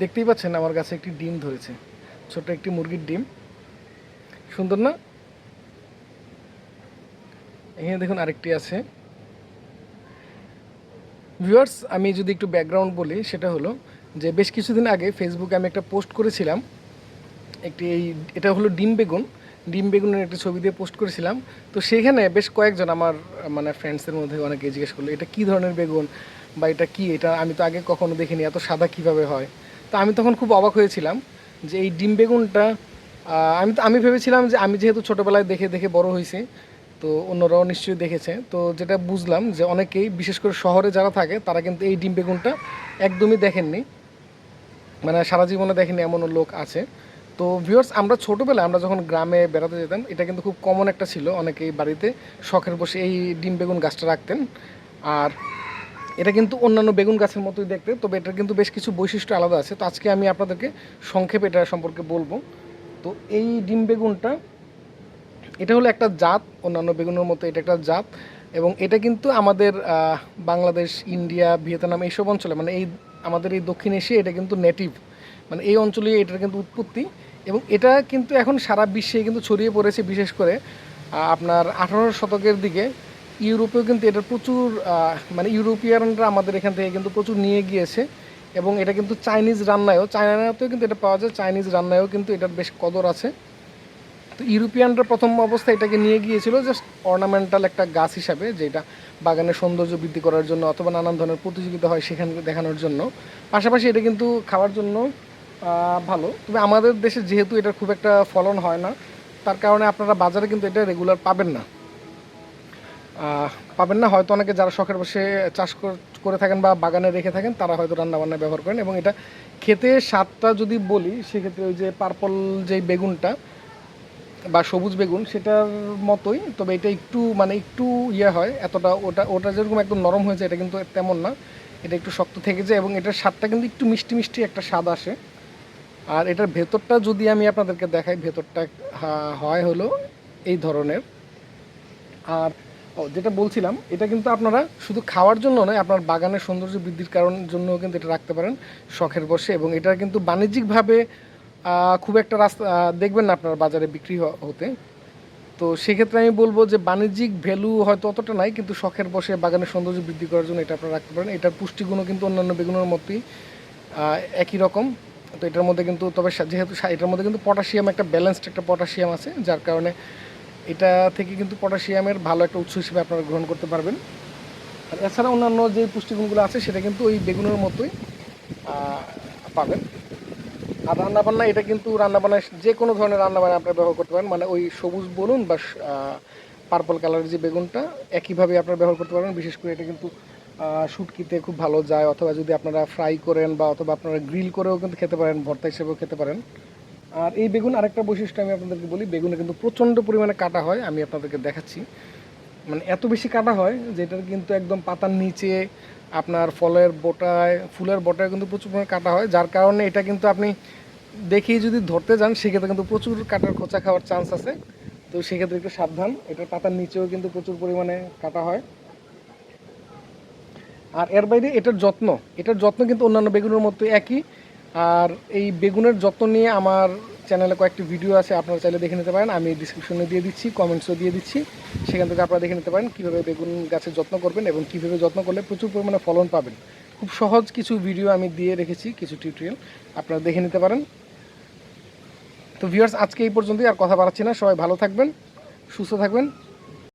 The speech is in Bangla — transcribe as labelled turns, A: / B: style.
A: দেখতেই পাচ্ছেন আমার কাছে একটি ডিম ধরেছে। ছোট একটি মুরগির ডিম। সুন্দর না? এখানে দেখুন আরেকটি আছে। ভিউয়ার্স, আমি যদি একটু ব্যাকগ্রাউন্ড বলি, সেটা হলো যে বেশ কিছুদিন আগে ফেসবুকে আমি একটা পোস্ট করেছিলাম। একটি এই, এটা হলো ডিম বেগুন। ডিম বেগুনের একটা ছবি দিয়ে পোস্ট করেছিলাম। তো সেখানে বেশ কয়েকজন আমার মানে ফ্রেন্ডসের মধ্যে অনেকে জিজ্ঞেস করল, এটা কী ধরনের বেগুন? বা এটা কি? এটা আমি তো আগে কখনো দেখিনি। এত সাদা কীভাবে হয়? তো আমি তখন খুব অবাক হয়েছিলাম যে এই ডিম বেগুনটা আমি তো, আমি ভেবেছিলাম যে আমি যেহেতু ছোটোবেলায় দেখে দেখে বড় হয়েছি, তো অন্যরাও নিশ্চয়ই দেখেছে। তো যেটা বুঝলাম যে অনেকেই, বিশেষ করে শহরে যারা থাকে, তারা কিন্তু এই ডিম বেগুনটা একদমই দেখেননি। মানে সারা জীবনে দেখেনি এমনও লোক আছে। তো ভিউয়ার্স আমরা ছোটোবেলায় আমরা যখন গ্রামে বেড়াতে যেতাম, এটা কিন্তু খুব কমন একটা ছিল। অনেকেই বাড়িতে শখের বসে এই ডিম বেগুন গাছটা রাখতেন। আর এটা কিন্তু অন্যান্য বেগুন গাছের মতোই দেখতে, তবে এটার কিন্তু বেশ কিছু বৈশিষ্ট্য আলাদা আছে। তো আজকে আমি আপনাদেরকে সংক্ষেপে এটা সম্পর্কে বলব। তো এই ডিম বেগুনটা, এটা হলো একটা জাত, অন্যান্য বেগুনের মতো এটা একটা জাত, এবং এটা কিন্তু আমাদের বাংলাদেশ, ইন্ডিয়া, ভিয়েতনাম এইসব অঞ্চলে মানে এই আমাদের এই দক্ষিণ এশিয়া এটা কিন্তু নেটিভ মানে এই অঞ্চলে এটার কিন্তু উৎপত্তি, এবং এটা কিন্তু এখন সারা বিশ্বে কিন্তু ছড়িয়ে পড়েছে বিশেষ করে আপনার আঠারো শতকের দিকে ইউরোপেও কিন্তু এটা প্রচুর মানে ইউরোপিয়ানরা আমাদের এখান থেকে কিন্তু প্রচুর নিয়ে গিয়েছে এবং এটা কিন্তু চাইনিজ রান্নায়ও, চায়নাতেও কিন্তু এটা পাওয়া যায়, চাইনিজ রান্নায়ও কিন্তু এটার বেশ কদর আছে। তো ইউরোপিয়ানরা প্রথম অবস্থায় এটাকে নিয়ে গিয়েছিল জাস্ট অর্নামেন্টাল একটা গাছ হিসাবে, যেটা বাগানের সৌন্দর্য বৃদ্ধি করার জন্য অথবা নানান ধরনের প্রতিযোগিতা হয় সেখানে দেখানোর জন্য। পাশাপাশি এটা কিন্তু খাওয়ার জন্য ভালো। তবে আমাদের দেশে যেহেতু এটার খুব একটা ফলন হয় না, তার কারণে আপনারা বাজারে কিন্তু এটা রেগুলার পাবেন না। পাবেন না। হয়তো অনেকে যারা শখের বসে চাষ কর- থাকেন বা বাগানে রেখে থাকেন, তারা হয়তো রান্নাবান্নায় ব্যবহার করেন এবং এটা খেতে স্বাদটা যদি বলি, সেক্ষেত্রে ওই যে পার্পল যে বেগুনটা বা সবুজ বেগুন, সেটার মতোই, তবে এটা একটু মানে একটু ইয়ে হয়, এতটা ওটা ওটা যেরকম একদম নরম হয়েছে, এটা কিন্তু তেমন না। এটা একটু শক্ত থেকে যায় এবং এটার স্বাদটা কিন্তু একটু মিষ্টি মিষ্টি একটা স্বাদ আসে। আর এটার ভেতরটা যদি আমি আপনাদেরকে দেখাই, ভেতরটা হয় হলো এই ধরনের। আর ও, যেটা বলছিলাম, এটা কিন্তু আপনারা শুধু খাওয়ার জন্য নয়, আপনার বাগানের সৌন্দর্য বৃদ্ধির কারণ, জন্যও কিন্তু এটা রাখতে পারেন শখের বসে এবং এটা কিন্তু বাণিজ্যিকভাবে খুব একটা রাস্তা দেখবেন না আপনার বাজারে বিক্রি হতে। তো সেক্ষেত্রে আমি বলব যে বাণিজ্যিক ভ্যালু হয়তো অতটা নাই, কিন্তু শখের বসে বাগানের সৌন্দর্য বৃদ্ধি করার জন্য এটা আপনারা রাখতে পারেন। এটার পুষ্টিগুণও কিন্তু অন্যান্য বেগুনের মতোই একই রকম। তো এটার মধ্যে কিন্তু তবে যেহেতু এটার মধ্যে কিন্তু পটাশিয়াম একটা ব্যালেন্সড একটা পটাশিয়াম আছে, যার কারণে এটা থেকে কিন্তু পটাশিয়ামের ভালো একটা উৎস হিসেবে আপনারা গ্রহণ করতে পারবেন। আর এছাড়া অন্যান্য যে পুষ্টিগুণগুলো আছে, সেটা কিন্তু ওই বেগুনের মতোই পাবেন। আর রান্নাবান্না এটা কিন্তু রান্নাবান্নায় যে কোনো ধরনের রান্নাবান্না আপনারা ব্যবহার করতে পারেন মানে ওই সবুজ বলুন বা পার্পল কালারের যে বেগুনটা, একইভাবে আপনারা ব্যবহার করতে পারবেন বিশেষ করে এটা কিন্তু শুটকিতে খুব ভালো যায়, অথবা যদি আপনারা ফ্রাই করেন বা অথবা আপনারা গ্রিল করেও কিন্তু খেতে পারেন, ভর্তা হিসেবেও খেতে পারেন। আর এই বেগুন আরেকটা বৈশিষ্ট্য আমি আপনাদেরকে বলি, বেগুনে কিন্তু প্রচণ্ড পরিমাণে কাটা হয়, আমি আপনাদেরকে দেখাচ্ছি। মানে এত বেশি কাটা হয় যেটার কিন্তু একদম পাতার নিচে, আপনার ফলের বোটায়, ফুলের বোটায় কিন্তু প্রচুর পরিমাণে কাটা হয়। যার কারণে এটা কিন্তু আপনি দেখেই যদি ধরতে যান, সেক্ষেত্রে কিন্তু প্রচুর কাটার খোঁচা খাওয়ার চান্স আছে। তো সেক্ষেত্রে একটু সাবধান, এটার পাতার নিচেও কিন্তু প্রচুর পরিমাণে কাটা হয়। আর এর বাইরে এটার যত্ন এটার যত্ন কিন্তু অন্যান্য বেগুনের মতো একই। আর এই বেগুনের যত্ন নিয়ে আমার চ্যানেলে কয়েকটি ভিডিও আছে, আপনারা চাইলে দেখে নিতে পারেন। আমি ডিসক্রিপশনে দিয়ে দিচ্ছি কমেন্টসও দিয়ে দিচ্ছি। সেখান থেকে আপনারা দেখে নিতে পারেন কীভাবে বেগুন গাছের যত্ন করবেন এবং কীভাবে যত্ন করলে প্রচুর পরিমাণে ফলন পাবেন। খুব সহজ কিছু ভিডিও আমি দিয়ে রেখেছি, কিছু টিউটোরিয়াল আপনারা দেখে নিতে পারেন। তো ভিউয়ার্স আজকে এই পর্যন্তই, আর কথা বাড়াচ্ছি না। সবাই ভালো থাকবেন, সুস্থ থাকবেন।